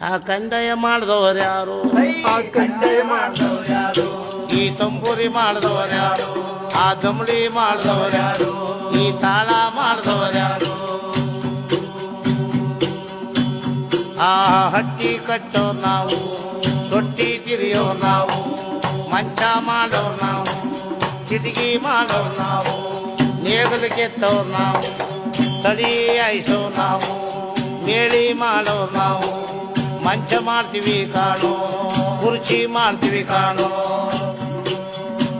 ಆ ಕಂಡಯ ಮಾಡಿದವರು ಯಾರು? ಆ ಕಂಡೆ ಮಾಡಿದವ್ರು ಯಾರು? ಈ ತಂಬೂರಿ ಮಾಡಿದವರು ಯಾರು? ಆ ದಮಡಿ ಮಾಡಿದವರು ಯಾರು? ಈ ತಾಳ ಮಾಡಿದವರು ಯಾರು? ಆ ಹಟ್ಟಿ ಕಟ್ಟೋ ನಾವು ತೊಟ್ಟಿ ತಿರಿಯೋ ನಾವು ಮಂಚ ಮಾಡೋ ನಾವು ಕಿಟಕಿ ಮಾಡೋ ನಾವು ನೇಗಲು ಕೆತ್ತೋ ನಾವು ತಡಿ ಆಯಿಸೋ ನಾವು ಮೇಳಿ ಮಾಡೋ ನಾವು. ಮಂಚ ಮಾಡ್ತೀವಿ ಕಾಣು, ಕುರ್ಚಿ ಮಾಡ್ತೀವಿ ಕಾಣು,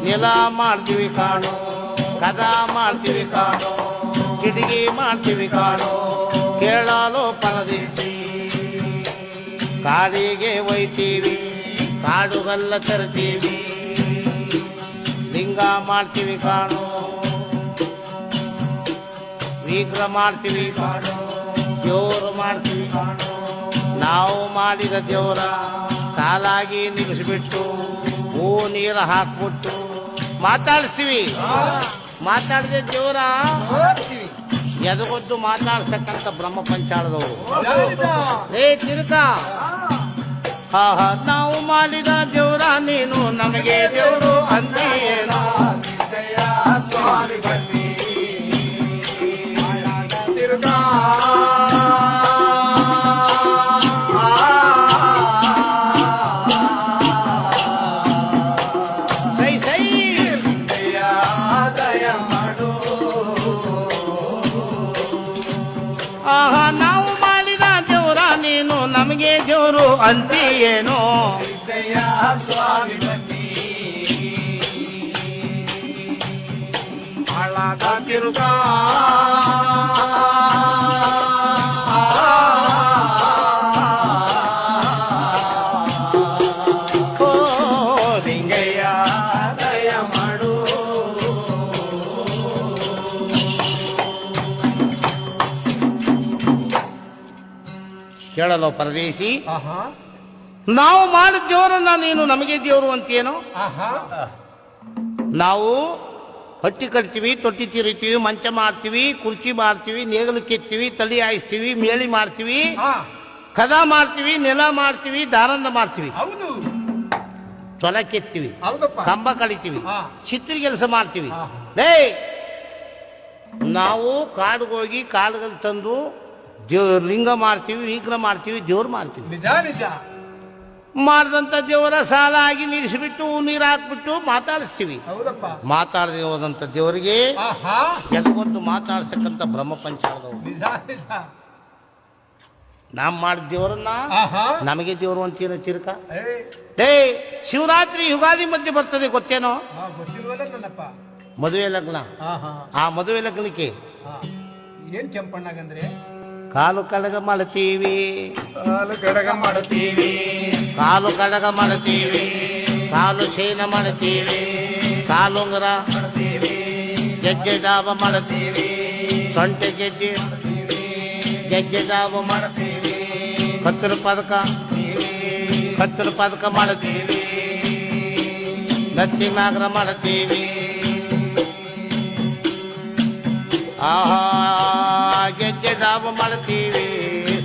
ನೆಲ ಮಾಡ್ತೀವಿ ಕಾಣು ಕದ ಮಾಡ್ತೀವಿ ಕಾಣು, ಕಿಟಕಿ ಮಾಡ್ತೀವಿ ಕಾಣು ಕೇಳಲು ಪರದೇಶಿ ಕಾಡಿಗೆ ಒಯ್ತೀವಿ, ಕಾಡುಗಲ್ಲ ತರ್ತೀವಿ. ಲಿಂಗ ಮಾಡ್ತೀವಿ ಕಾಣು ವಿಗ್ರಹ ಮಾಡ್ತೀವಿ ಕಾಣೋ. ದೇವರು ಮಾಡ್ತೀವಿ ನಾವು ಮಾಡಿದ ದೇವರ ಸಾಲಾಗಿ ನಿಲ್ಲಿಸಿಬಿಟ್ಟು ಹೂ ನೀರು ಹಾಕ್ಬಿಟ್ಟು ಮಾತಾಡಿಸ್ತೀವಿ. ಮಾತಾಡಿದ ದೇವರ ಎದಗೊದ್ದು ಮಾತಾಡ್ಸಕ್ಕಂತ ಬ್ರಹ್ಮ ಪಂಚಾಳದವರು. ಏ ತಿರುಕ ಹಾ ಹಾ ನಾವು ಮಾಡಿದ ದೇವರ ನೀನು ನಮಗೆ ದೇವರು ಅಂತ ದೇವರು ಅಂತೀಯೇನೋ ದಯ ಸ್ವಾಮಿ ಬನ್ನಿ ಹಾಳಾದ ತಿರುಗಾ ಕೇಳಲು ಪರದೇಶಿ? ನಾವು ಮಾಡಿದ ದೇವರನ್ನ ನೀನು ನಮಗೆ ದೇವರು ಅಂತೇನು ನಾವು ಹಟ್ಟಿ ಕಟ್ತೀವಿ ತೊಟ್ಟಿ ತಿರಿತೀವಿ ಮಂಚ ಮಾಡ್ತೀವಿ ಕುರ್ಚಿ ಮಾಡ್ತೀವಿ ನೇಗಲು ಕೆತ್ತೀವಿ ತಳಿ ಹಾಯಿಸ್ತೀವಿ ಮೇಳಿ ಮಾಡ್ತೀವಿ ಕದ ಮಾಡ್ತೀವಿ ನೆಲ ಮಾಡ್ತೀವಿ ದಾರಂದ ಮಾಡ್ತೀವಿ ತೊಲ ಕೆತ್ತೀವಿ ಕಂಬ ಕಳಿತೀವಿ ಚಿತ್ರಿ ಕೆಲಸ ಮಾಡ್ತೀವಿ. ನಾವು ಕಾಡಿಗೆ ಹೋಗಿ ಕಾಡುಗಳು ತಂದು ದೇವ್ ಲಿಂಗ ಮಾಡ್ತೀವಿ ವಿಗ್ರಹ ಮಾಡ್ತೀವಿ ದೇವ್ರ ಮಾಡ್ತೀವಿ. ನಿಜ ನಿಜ. ಮಾಡಿದಂಥ ದೇವರ ಸಾಲ ಆಗಿ ನಿಲ್ಲಿಸಿಬಿಟ್ಟು ನೀರು ಹಾಕ್ಬಿಟ್ಟು ಮಾತಾಡಿಸ್ತೀವಿ. ಹೌದಪ್ಪ. ಮಾತಾಡದೆ ಹೋದಂಥ ದೇವರಿಗೆ ಆಹಾ. ಎದಗೊಂದು ಮಾತಾಡ್ಸಕ್ಕಂಥ ಬ್ರಹ್ಮ ಪಂಚಾಳದವರು ನಿಜ ನಿಜ. ನಾವು ಮಾಡಿದ ದೇವರನ್ನ ಆಹಾ. ನಮಗೆ ದೇವರು ಅಂತೀರ ಚಿರಕ ಏ. ಶಿವರಾತ್ರಿ ಯುಗಾದಿ ಮಧ್ಯೆ ಬರ್ತದೆ ಗೊತ್ತೇನೋ? ಹಾ ಗೊತ್ತಿಲ್ವಲ್ಲ ನನ್ನಪ್ಪ. ಮದುವೆ ಲಗ್ನ. ಆಹಾ. ಆ ಮದುವೆ ಲಗ್ನಕ್ಕೆ ಹಾ. ಏನ್ ಕೆಂಪಣ್ಣಗಂದ್ರೆ? ಕಾಲು ಕಡಗ ಮಾಡ್ತೀವಿ. ಕಾಲು ಕಡಗ ಮಾಡ್ತೀವಿ. ಕಾಲು ಕಡಗ ಮಾಡ್ತೀವಿ. ಕಾಲು ಚೀನ ಮಾಡ್ತೀವಿ. ಕಾಲುಂಗರ ಮಾಡ್ತೀವಿ. ಗೆಜ್ಜೆ ಡಾಬ ಮಾಡ್ತೀವಿ. ಸೊಂಟೆ ಗೆಜ್ಜೆ ಗೆಜ್ಜೆ ಡಾಬ ಮಾಡ್ತೀವಿ. ಕತ್ತರು ಪದಕ ಕತ್ತಲು ಪದಕ ಮಾಡ್ತೀವಿ. ನತ್ತಿ ನಾಗರ ಮಾಡ್ತೀವಿ. ಆಹಾ. ಗೆಜ್ಜೆ ನಾವು ಮಾಡ್ತೀವಿ,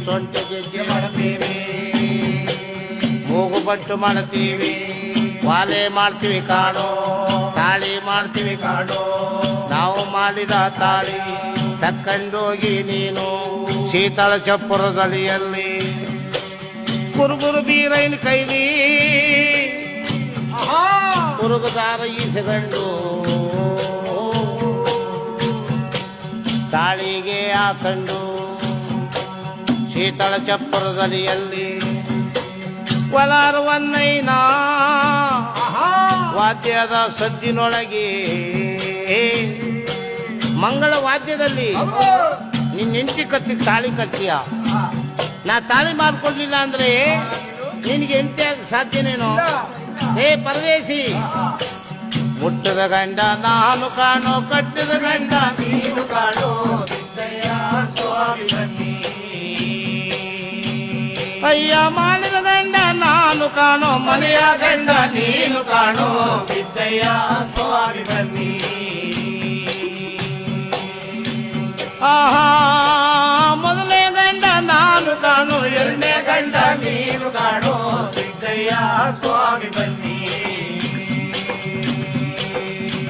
ಸೊಂಟ ಗೆಜ್ಜೆ ಮಾಡ್ತೀವಿ. ಮೂಗು ಮಾಡ್ತೀವಿ, ವಾಲೆ ಮಾಡ್ತೀವಿ ಕಾಡು ತಾಳಿ ಮಾಡ್ತೀವಿ ಕಾಡು ನಾವು ಮಾಡಿದ ತಾಳಿ ತಕ್ಕಂಡೋಗಿ ನೀನು, ಶೀತಳ ಚಪ್ಪುರದಳಿಯಲ್ಲಿ ಕುರುಗುರು ಬೀರೈನ ಕೈಲಿ ಕುರುಗುದಾರ ಈಸಗಂಡು ಹಾಕಂಡು ಶೀತಳ ಚಪ್ಪರದಡಿಯಲ್ಲಿ ಒಲಾರುವನ್ನೈನ ವಾದ್ಯದ ಸದ್ದಿನೊಳಗೆ. ಮಂಗಳ ವಾದ್ಯದಲ್ಲಿ ನಿನ್ ನಿನ್ನ ಹೆಂಡತಿ ಕತ್ತಿಗೆ ತಾಳಿ ಕಟ್ಟಿಯ. ನಾ ತಾಳಿ ಮಾಡ್ಕೊಡ್ಲಿಲ್ಲ ಅಂದ್ರೆ ನಿನಗೆ ಹೆಂಡತಿ ಆಗ ಸಾಧ್ಯನೇನೋ? ಹೇ ಪರದೇಶಿ. ಮುಟ್ಟದ ಗಂಡ ನಾನು ಕಾಣೋ ಕಟ್ಟಿದ ಗಂಡ ನೀನು ಕಾಣೋ. ನೀನು ಕಾಣೋ ಮನೆಯ ಗಂಡ ನೀನು ಕಾಣೋ ಸಿದ್ದಯ್ಯ ಸ್ವಾಮಿ ಬನ್ನಿ ಆಹಾ ಮೊದಲನೇ ಗಂಡ ನಾನು ಕಾಣೋ ಎರಡನೇ ಗಂಡ ನೀನು ಕಾಣೋ ಸಿದ್ದಯ್ಯ ಸ್ವಾಮಿ ಬನ್ನಿ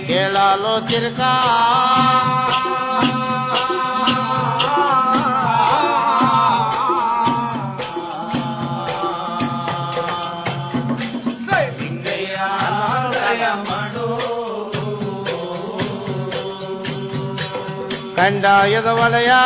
ಕೇಳಲು ತಿರ್ಗಾ கண்டாயத வலையா